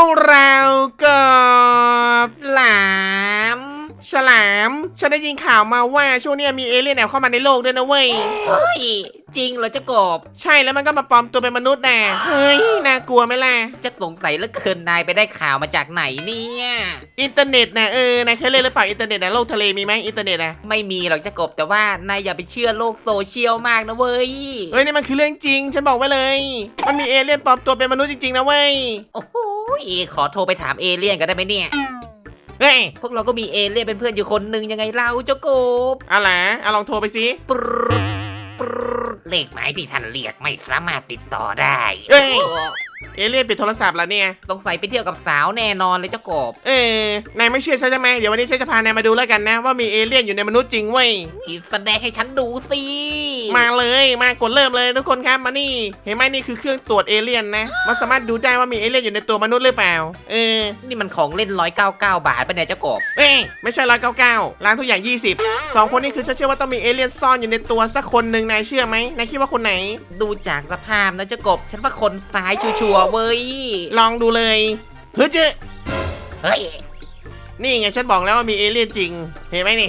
วกเรากับหลามฉลาม ฉันได้ยินข่าวมาว่าช่วงเนี้ยมีเอเลี่ยนแอบเข้ามาในโลกด้วยนะเว้ย เฮ้ย จริงเหรอเจ้ากบ ใช่แล้วมันก็มาปลอมตัวเป็นมนุษย์น่ะเฮ้ย น่ากลัวไหมล่ะ จะสงสัยเหลือเกินนายไปได้ข่าวมาจากไหนเนี่ย อินเทอร์เน็ตน่ะเออนายเคยเล่นหรือเปล่าอินเทอร์เน็ตน่ะโลกทะเลมีไหมอินเทอร์เน็ตน่ะไม่มีหรอกเจ้ากบแต่ว่านายอย่าไปเชื่อโลกโซเชียลมากนะเว้ย เฮ้ยนี่มันคือเรื่องจริง ฉันบอกไว้เลย มันมีเอเลี่ยนปลอมตัวเป็นมนุษย์จริงๆนะเว้ย โอ้โห ขอโทรไปถามเอเลี่ยนกันได้ไหมเนี่ย เฮ้ยพวกเราก็มีเอเลี่ยนเป็นเพื่อนอยู่คนหนึ่งยังไงเล่าเจ้ากบเอาล่ะเอาลองโทรไปสิปรึ๊ดปรึ๊ดเลขหมายที่ท่านเรียกไม่สามารถติดต่อได้เอ้ยโอ้ เอเลี่ยนปิดโทรศัพท์แล้วเนี่ย สงสัยไปเที่ยวกับสาวแน่นอนเลยเจ้ากบเออนายไม่เชื่อฉันใช่ไหมเดี๋ยววันนี้ฉันจะพานายมาดูแล้วกันนะ ว่ามีเอเลี่ยนอยู่ในมนุษย์จริงเว้ยที่แสดงให้ฉันดูสิมาเลยมากดเริ่มเลยทุกคนครับมานี่ เห็นไหมนี่คือเครื่องตรวจเอเลี่ยนนะ มันสามารถดูได้ว่ามีเอเลี่ยนอยู่ในตัวมนุษย์หรือเปล่า เออ นี่มันของเล่นร้อยเก้าเก้าบาทปะเนี่ยเจ้ากบเอ้ยไม่ใช่ร้อยเก้าเก้าร้านทุกอย่าง 20สองคนนี้คือฉันเชื่อว่าต้องมีเอเลี่ยนซ่อนอยู่ในตัวสักคนหนึ่งนายเชื่อไหมนายคิดว่าคนไหน ดูจากสภาพนะเจ้ากบ ฉันว่าคนซ้ายชัวร์ๆเว้ยลองดูเลยเฮ้ยเจ๊เฮ้ยนี่ไงฉันบอกแล้วว่ามีเอเลี่ยนจริง เห็นไหมนี่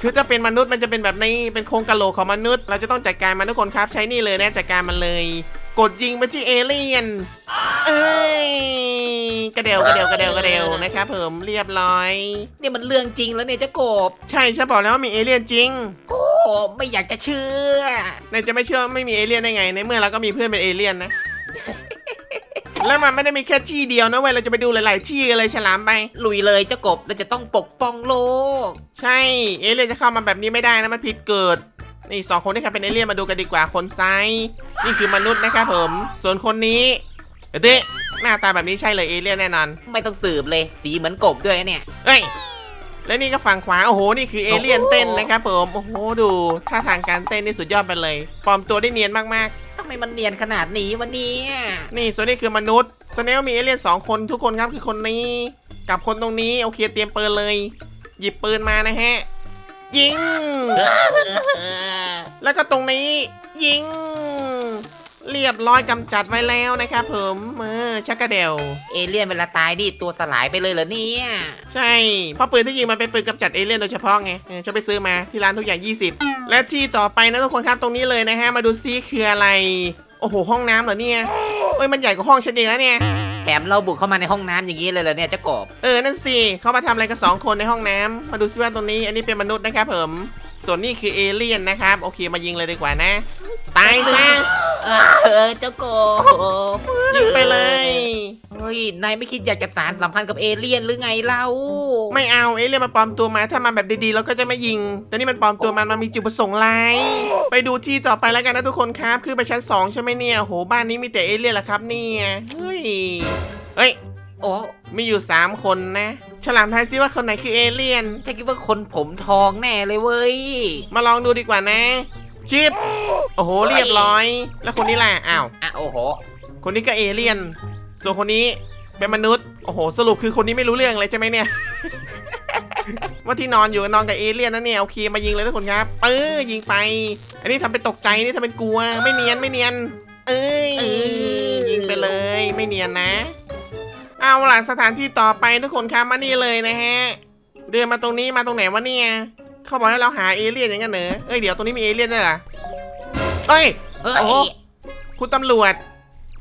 คือถ้าเป็นมนุษย์มันจะเป็นแบบนี้ เป็นโครงกะโหลกของมนุษย์ เราจะต้องจัดการมันทุกคนครับ ใช้นี่เลยนะจัดการมันเลย กดยิงไปที่เอเลี่ยน เอ้ย กระเดวกระเดวกระเดวกระเดวนะครับผมเรียบร้อยนี่มันเรื่องจริงแล้วเนี่ยเจ้ากบ ใช่ฉันบอกแล้วว่ามีเอเลี่ยนจริง โอ้ ไม่อยากจะเชื่อ นายจะไม่เชื่อว่าไม่มีเอเลี่ยนได้ไง ในเมื่อเราก็มีเพื่อนเป็นเอเลี่ยนนะ แล้วมันไม่ได้มีแค่ที่เดียวนะเว้ยเราจะไปดูหลาย ๆ ที่กันเลยฉลามไป ลุยเลยเจ้ากบเราจะต้องปกป้องโลก ใช่ เอเลี่ยนจะเข้ามาแบบนี้ไม่ได้นะมันผิดเกิด นี่สองคนที่ครับเป็นเอเลี่ยนมาดูกันดีกว่าคนซ้ายนี่คือมนุษย์นะครับผม ส่วนคนนี้เด็หน้าตาแบบนี้ใช่เลยเอเลี่ยนแน่นอน ไม่ต้องสืบเลย สีเหมือนกบด้วยเนี่ย เฮ้ย และนี่ก็ฝั่งขวาโอ้โหนี่คือเอเลี่ยนเต้นนะครับผมโอ้โหดูท่าทางการเต้นนี่สุดยอดไปเลยปลอมตัวได้เนียนมากทำไมมันเนียนขนาดนี้วะเนี่ยๆนี่ส่วนนี้คือมนุษย์แสดงว่ามีเอเลี่ยนสองคนทุกคนครับคือคนนี้ กับคนตรงนี้โอเคเตรียมปืนเลย หยิบปืนมานะฮะ ยิง แล้วก็ตรงนี้ ยิง เรียบร้อยกำจัดไว้แล้วนะครับผมเออชักกระเดวเอเลี่ยนเวลาตายนี่ตัวสลายไปเลยเหรอเนี่ย ใช่เพราะปืนที่ยิงมันเป็นปืนกำจัดเอเลี่ยนโดยเฉพาะไงเออฉันไปซื้อมาที่ร้านทุกอย่าง 20 และที่ต่อไปนะทุกคนครับตรงนี้เลยนะฮะมาดูซิคืออะไร โอ้โห ห้องน้ำเหรอเนี่ยเอ้ยมันใหญ่กว่าห้องฉันเองแล้วเนี่ย แถมเราบุกเข้ามาในห้องน้ำอย่างนี้เลยเหรอเนี่ยเจ้ากบเออนั่นสิเขามาทำอะไรกันสองคนในห้องน้ำมาดูซิว่าตรงนี้ อันนี้เป็นมนุษย์นะครับผม ส่วนนี้คือเอเลี่ยนนะครับ โอเคมายิงเลยดีกว่านะตายซะ เออเจ้ากบยิงไปเลย เฮ้ย นายไม่คิดอยากจะสารสัมพันธ์กับเอเลี่ยนหรือไงเล่าไม่เอาเอเลี่ยนมาปลอมตัวมาถ้ามาแบบดีๆเราก็จะไม่ยิง แต่นี่มันปลอมตัวมันมันมีจุดประสงค์ร้ายไปดูที่ต่อไปแล้วกันนะทุกคนครับคือไปชั้นสองใช่ไหมเนี่ยโหบ้านนี้มีแต่เอเลี่ยนเหรอครับเนี่ยเฮ้ยเฮ้ยโอ้มีอยู่สามคนนะฉลามทายซิว่าคนไหนคือเอเลี่ยน ฉันคิดว่าคนผมทองแน่เลยเว้ย มาลองดูดีกว่านะ ชิปโอ้โหเรียบร้อย แล้วคนนี้ล่ะอ้าวอะโอ้โห คนนี้ก็เอเลี่ยน ส่วนคนนี้เป็นมนุษย์โอ้โหสรุปคือคนนี้ไม่รู้เรื่องเลยใช่ไหมเนี่ย ว่าที่นอนอยู่นอนกับเอเลี่ยนนะเนี่ยโอเคมายิงเลยทุกคนครับเออยิงไป อันนี้ทำเป็นตกใจนี่ทำเป็นกลัว ไม่เนียนไม่เนียน เอ้ยเออยิงไปเลย ไม่เนียนนะ เอาล่ะสถานที่ต่อไปทุกคนครับมานี่เลยนะฮะ เดินมาตรงนี้มาตรงไหนวะเนี่ย เขาบอกให้เราหาเอเลี่ยนอย่างนั้นเหรอเอ้ยเดี๋ยวตรงนี้มีเอเลี่ยนด้วยเหรอเอ้ยเฮ้ยโอ้โหคุณตำรวจ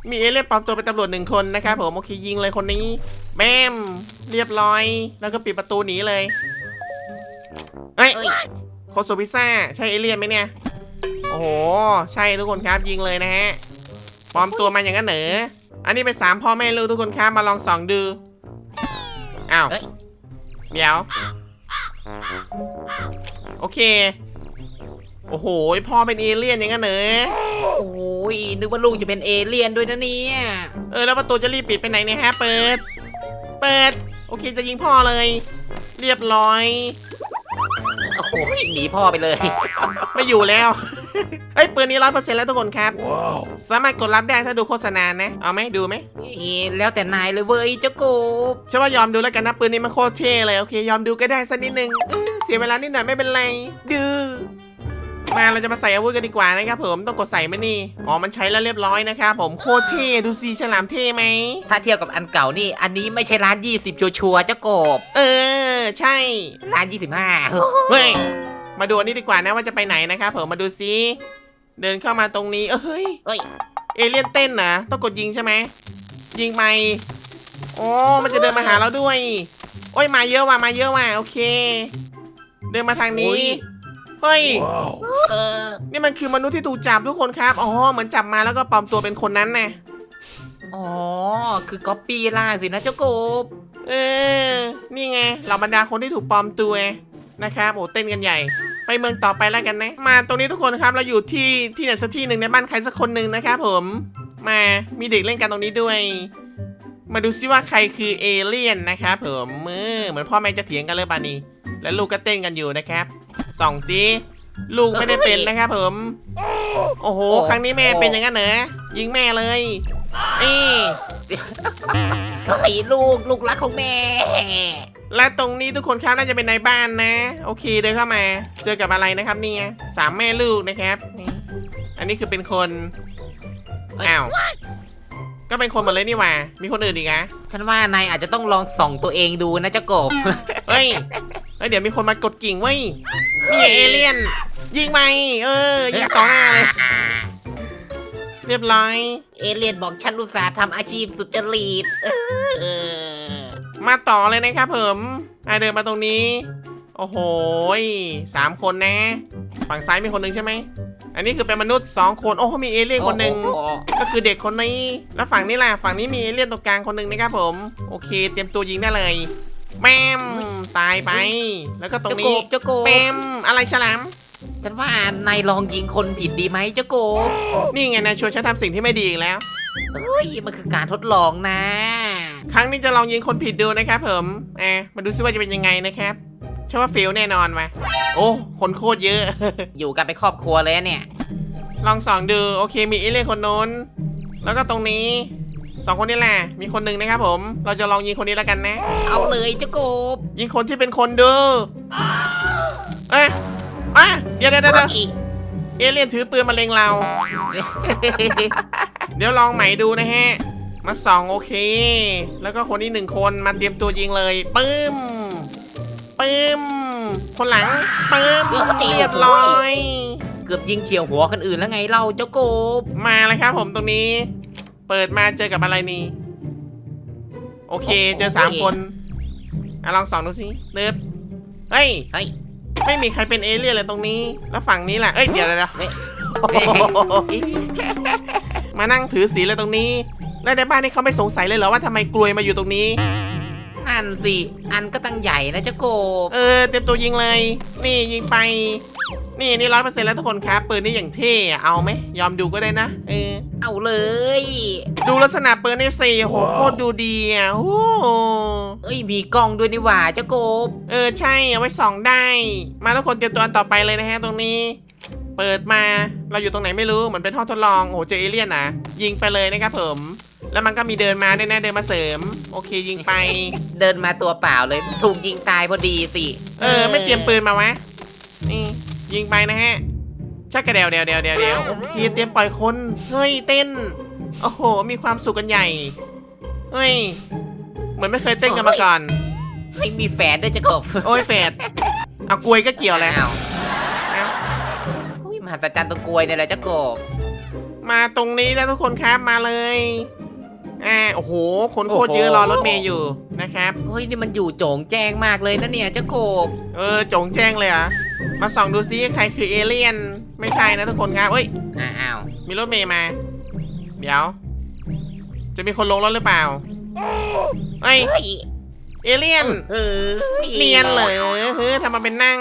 มีเอเลี่ยนปลอมตัวเป็นตำรวจหนึ่งคนนะครับผมโอเคยิงเลยคนนี้แบมเรียบร้อย แล้วก็ปิดประตูหนีเลยเฮ้ยเอ้ยโคโซพิซซ่าใช่เอเลี่ยนไหมเนี่ยโอ้โหใช่ทุกคนครับยิงเลยนะฮะปลอมตัวมาอย่างนั้นเหรออันนี้เป็นสามพ่อแม่ลูกทุกคนครับมาลองส่องดูอ้าวเอ้ยเดี๋ยว โอเค โอ้โห พ่อเป็นเอเลี่ยนอย่างนั้นเหรอโอ้ยนึกว่าลูกจะเป็นเอเลี่ยนด้วยนะเนี่ยเออแล้วประตูจะรีบปิดไปไหนเนี่ยฮะเปิด เปิด โอเคจะยิงพ่อเลย เรียบร้อย โอ้โหหนีพ่อไปเลย ไม่อยู่แล้ว เอ้ยปืนนี้ร้อยเปอร์เซ็นต์แล้วทุกคนครับ สามารถกดรับได้ถ้าดูโฆษณานะ เอาไหมดูไหมเอ๊ะแล้วแต่นายเลยเว้ยเจ้ากบฉันว่ายอมดูแล้วกันนะปืนนี้มันโคตรเท่เลยโอเค ยอมดูก็ได้สักนิดนึงเออเสียเวลานิดหน่อยไม่เป็นไรดูมาเราจะมาใส่อาวุธกันดีกว่านะครับผมต้องกดใส่ไหมนี่อ๋อมันใช้แล้วเรียบร้อยนะครับผมโคตรเท่ดูสิฉลามเท่ไหมถ้าเทียบกับอันเก่านี่ อันนี้ไม่ใช่ร้าน 20 ชัวร์ๆเจ้ากบ เออ ใช่ ร้าน 25เฮ้ย มาดูอันนี้ดีกว่านะว่าจะไปไหนนะครับผมมาดูซิเดินเข้ามาตรงนี้เอ้ยเอ้ยเอเลี่ยนเต้นนะต้องกดยิงใช่ไหมยิงไปอ๋อมันจะเดินมาหาเราด้วย โอ้ยมาเยอะว่ะมาเยอะว่ะโอเค เดินมาทางนี้เฮ้ยเออนี่มันคือมนุษย์ที่ถูกจับทุกคนครับอ๋อเหมือนจับมาแล้วก็ปลอมตัวเป็นคนนั้นนะอ๋อ คือก๊อปปี้ล่างสินะเจ้ากบ เออ นี่ไงเหล่าบรรดาคนที่ถูกปลอมตัวนะครับ โอ้เต้นกันใหญ่ ไปเมืองต่อไปแล้วกันนะ มาตรงนี้ทุกคนครับเราอยู่ที่ที่ไหนสักที่หนึ่งในบ้านใครสักคนหนึ่งนะครับผมมามีเด็กเล่นกันตรงนี้ด้วย มาดูซิว่าใครคือเอเลี่ยนนะครับผมมือเหมือนพ่อแม่จะเถียงกันเลยป่านี้ แล้วลูกก็เต้นกันอยู่นะครับส่องซิลูกไม่ได้เป็นนะครับผม โอ้โห ครั้งนี้แม่เป็นอย่างนั้นเหรอยิงแม่เลยนี่เฮ้ยลูกลูกรักของแม่ และตรงนี้ทุกคนครับน่าจะเป็นในบ้านนะ โอเคเดินเข้ามา เจอกับอะไรนะครับเนี่ยสามแม่ลูกนะครับนี่อันนี้คือเป็นคนเอ้ยอ้าวก็เป็นคนหมดเลยนี่หว่า มีคนอื่นอีกอะฉันว่านายอาจจะต้องลองส่องตัวเองดูนะเจ้ากบ เฮ้ยเฮ้ยเดี๋ยวมีคนมากดกิ่งเว้ยนี่ไงเอเลี่ยน ยิงไปเออ ยิงต่อหน้าเลย เรียบร้อย เอเลียนบอกฉันอุตส่าห์ทำอาชีพสุจริตเออ มาต่อเลยนะครับผมอะเดินมาตรงนี้ โอ้โหยสามคนนะ ฝั่งซ้ายมีคนหนึ่งใช่ไหม อันนี้คือเป็นมนุษย์สองคน โอ้มีเอเลี่ยนคนหนึ่งโอ้โก็คือเด็กคนนี้ แล้วฝั่งนี้ล่ะ ฝั่งนี้มีเอเลี่ยนตรงกลางคนหนึ่งนะครับผม โอเค เตรียมตัวยิงได้เลย แมมตายไป แล้วก็ตรงเจ้าโกนี้บเจ้าโกบแมมอะไรฉลามฉันว่านายลองยิงคนผิดดีไหมเจ้าโกบนี่ไงนะชวนฉันทำสิ่งที่ไม่ดีอีกแล้วเฮ้ยมันคือการทดลองนะ ครั้งนี้จะลองยิงคนผิดดูนะครับผมอะมาดูซิว่าจะเป็นยังไงนะครับเชื่อว่าฟิลแน่นอนมาโอ้คนโคตรเยอะ อยู่กันเป็นครอบครัวเลยอะเนี่ย ลองส่องดูโอเคมีเอเลี่ยนคนโน้น แล้วก็ตรงนี้สองคนนี่แหละมีคนหนึ่งนะครับผม เราจะลองยิงคนนี้แล้วกันนะ เอาเลยเจ้าโกบยิงคนที่เป็นคนดูเอ้ยอะเดี๋ยวเดี๋ยวเดี๋ยวเดี๋ยวอีกเอเลี่ยนถือปืนมาเล็งเรา เดี๋ยวลองใหม่ดูนะฮะ มาสองโอเค แล้วก็คนนี้หนึ่งคนมาเตรียมตัวยิงเลยปึ้มปึ้มคนหลังปึ้มเรียบร้อยเกือบยิงเฉียวหัวคนอื่นแล้วไงเราเจ้าโกบมาเลยครับผมตรงนี้ เปิดมาเจอกับอะไรนี่โอเคเจอสามคนอะลองส่องดูสิเนิบเฮ้ยเฮ้ยไม่มีใครเป็นเอเลี่ยนเลยตรงนี้ แล้วฝั่งนี้ล่ะเอ้ยเดี๋ยวเดี๋ยวเดี๋ยวเฮ้ยมานั่งถือสีเลยตรงนี้ แล้วในบ้านนี่เขาไม่สงสัยเลยเหรอว่าทำไมกลวยมาอยู่ตรงนี้ นั่นสิ อันก็ตั้งใหญ่นะเจ้าโกบเออเตรียมตัวยิงเลย นี่ยิงไป นี่นี่ร้อยเปอร์เซ็นต์แล้วทุกคนครับปืนนี่อย่างเท่อะเอาไหมยอมดูก็ได้นะ เออ เอาเลย ดูลักษณะปืนนี่สิโหโคตรดูดีอะโอ้โหเอ้ยมีกล้องด้วยนี่หว่าเจ้าโกบเออใช่เอาไว้ส่องได้ มาทุกคนเตรียมตัวอันต่อไปเลยนะฮะตรงนี้ เปิดมาเราอยู่ตรงไหนไม่รู้เหมือนเป็นห้องทดลองโอ้โหเจอเอเลี่ยนนะยิงไปเลยนะครับผม แล้วมันก็มีเดินมาด้วยนะเดินมาเสริม โอเคยิงไป เดินมาตัวเปล่าเลย ถูกยิงตายพอดีสิเออ ไม่เตรียมปืนมาวะ นี่ยิงไปนะฮะชักกระเดวเดวเดวเดวเดวโอเคเตรียมปล่อยคน เฮ้ยเต้น โอ้โห มีความสุขกันใหญ่ เฮ้ย เหมือนไม่เคยเต้นกันมาก่อนเฮ้ยมีแฟนด้วยเจ้ากบโอ้ยเฟดเอากลวยก็เกี่ยวแล้วอ้าวเอ้าอุ้ยมหัศจรรย์ตัวกลวยเนี่ยแหละเจ้ากบ มาตรงนี้นะทุกคนครับมาเลย อ่าโอ้โห คนโคตรเยอะรอรถเมย์อยู่นะครับเฮ้ยนี่มันอยู่โจงแจ้งมากเลยนะเนี่ยเจ้ากบเออจงแจ้งเลยเหรอะมาส่องดูซิใครคือเอเลี่ยน ไม่ใช่นะทุกคนครับเอ้ยอ้าวมีรถเมย์มา เดี๋ยว จะมีคนลงรถหรือเปล่าเอ้ยเฮ้ยเอเลี่ยนเออเนียนเหรอเฮ้ยทำมาเป็นนั่ง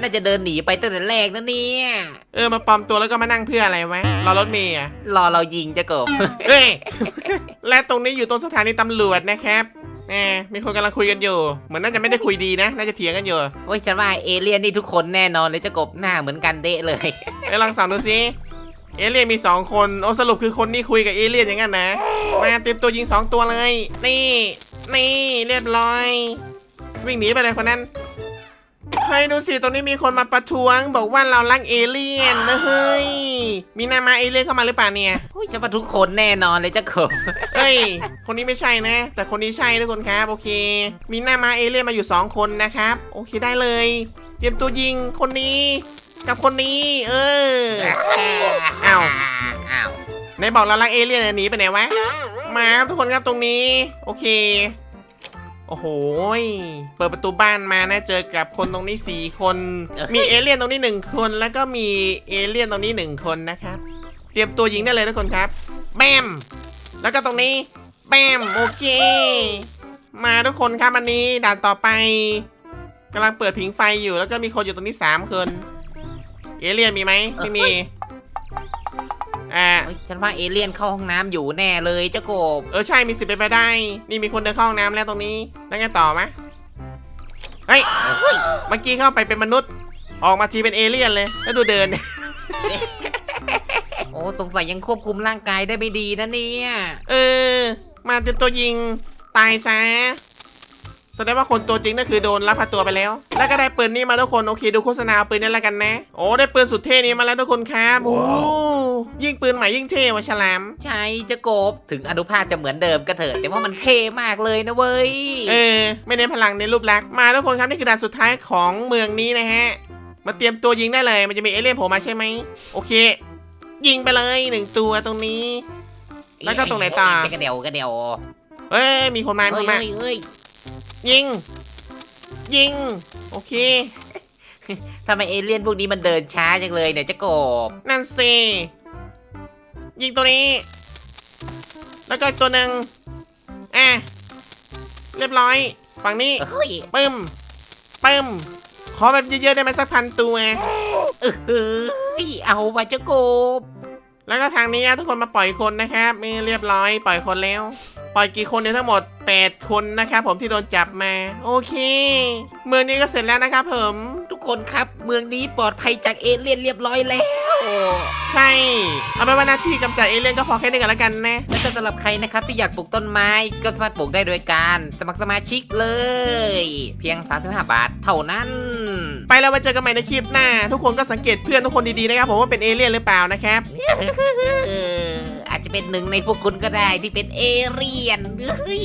น่าจะเดินหนีไปตั้งแต่แรกนะเนี่ยเออมาปลอมตัวแล้วก็มานั่งเพื่ออะไรวะรอรถเมย์อะรอเรายิงเจ้ากบ เฮ้ย และตรงนี้อยู่ตรงสถานีตำรวจนะครับแหมมีคนกำลังคุยกันอยู่ เหมือนน่าจะไม่ได้คุยดีนะ น่าจะเถียงกันอยู่โอ้ยฉันว่าเอเลี่ยนนี่ทุกคนแน่นอนเลยเจ้ากบหน้าเหมือนกันเดะเลย ไอ้ยลองส่องดูสิเอเลี่ยนมีสองคนโอ้สรุปคือคนนี่คุยกับเอเลี่ยนอย่างนั้นนะมาเตรียมตัวยิงสองตัวเลย นี่ นี่เรียบร้อย วิ่งหนีไปเลยคนนั้น เฮ้ยดูสิตรงนี้มีคนมาประท้วง บอกว่าเรารักเอเลี่ยนนะเฮ้ยมีหนามาเอเลี่ยนเข้ามาหรือเปล่าเนี่ยอุ้ยจะมาทุกคนแน่นอนเลยเจ้ากบเอ้ยคนนี้ไม่ใช่นะ แต่คนนี้ใช่ทุกคนครับโอเค มีหน้ามาเอเลี่ยนมาอยู่ 2 คนนะครับ โอเคได้เลย เตรียมตัวยิงคนนี้ กับคนนี้ เอออ้าวอ้าวไหนบอกเรารักเอเลี่ยนอันนี้ไปไหนวะมาครับทุกคนครับตรงนี้ โอเค โอ้โหยเปิดประตูบ้านมานะเจอกับคนตรงนี้4คน มีเอเลี่ยนตรงนี้1คน แล้วก็มีเอเลี่ยนตรงนี้1คนนะครับ เตรียมตัวยิงได้เลยทุกคนครับ แบม แล้วก็ตรงนี้ แบม โอเค มาทุกคนครับอันนี้ด่านต่อไปกำลังเปิดผิงไฟอยู่ แล้วก็มีคนอยู่ตรงนี้3คน เอเลี่ยนมีไหมไม่มี อ่า เฮ้ยฉันว่าเอเลี่ยนเข้าห้องน้ำอยู่แน่เลยเจ้ากบ เออใช่มีสิทธิ์เป็นไปได้ นี่มีคนเดินเข้าห้องน้ำแล้วตรงนี้ แล้วไงต่อมะเฮ้ยเฮ้ยเมื่อกี้เข้าไปเป็นมนุษย์ ออกมาทีเป็นเอเลี่ยนเลย แล้วดูเดิน โอ้สงสัยยังควบคุมร่างกายได้ไม่ดีนะเนี่ยเออ มาเตรียมตัวยิง ตายซะ แสดงว่าคนตัวจริงนั่นคือโดนลักพาตัวไปแล้ว แล้วก็ได้ปืนนี้มาทุกคน โอเค ดูโฆษณาเอาปืนนี้แล้วกันนะ โอ้ ได้ปืนสุดเท่นี้มาแล้วทุกคนครับโอ้ ยิ่งปืนใหม่ยิ่งเท่ว่ะฉลาม ใช่เจ้ากบถึงอนุภาพจะเหมือนเดิมก็เถอะแต่ว่ามันเท่มากเลยนะเว้ยเออ ไม่เน้นพลังในนรูปลักษณ์มาทุกคนครับนี่คือด่านสุดท้ายของเมืองนี้นะฮะ มาเตรียมตัวยิงได้เลยมันจะมีเอเลี่ยนโผล่มาใช่ไหมโอเค ยิงไปเลยหนึ่งตัวตรงนี้ แล้วก็ตรงไหนต่อจะกระเดียวกระเดียวเอ้ยมีคนมามีเฮ้คยนมาเฮ้ยเฮ้ยยิง ยิง โอเคทำไมเอเลี่ยนพวกนี้มันเดินช้าจังเลยเนี่ยเจ้ากบ นั่นสิ ยิงตัวนี้ แล้วก็อีกตัวหนึ่งอะเรียบร้อย ฝั่งนี้เฮ้ยปึ้มปึ้มขอแบบเยอะๆได้ไหมสักพันตัว เออเฮ้ยเอาว่ะเจ้ากบแล้วก็ทางนี้ทุกคนมาปล่อยคนนะครับนี่เรียบร้อย ปล่อยคนแล้ว ปล่อยกี่คนเนี่ยทั้งหมด 8 คนนะครับผมที่โดนจับมา โอเค เมืองนี้ก็เสร็จแล้วนะครับผม ทุกคนครับ เมืองนี้ปลอดภัยจากเอเลี่ยนเรียบร้อยแล้ว ใช่เอาไปนว่าหน้าที่กำจัดเอเลี่ยนก็พอแค่นี้กันแล้วกันนะ แล้วก็สำหรับใครนะครับที่อยากปลูกต้นไม้ก็สามารถปลูกได้โดยการสมัครสมาชิกเลย เพียง 35 บาทเท่านั้น ไปแล้วไว้เจอกันใหม่ในคลิปหน้า ทุกคนก็สังเกตเพื่อนทุกคนดีๆนะครับผมว่าเป็นเอเลี่ยนหรือเปล่านะครับเอออาจจะเป็นหนึ่งในพวกคุณก็ได้ที่เป็นเอเลี่ยนเฮ้ย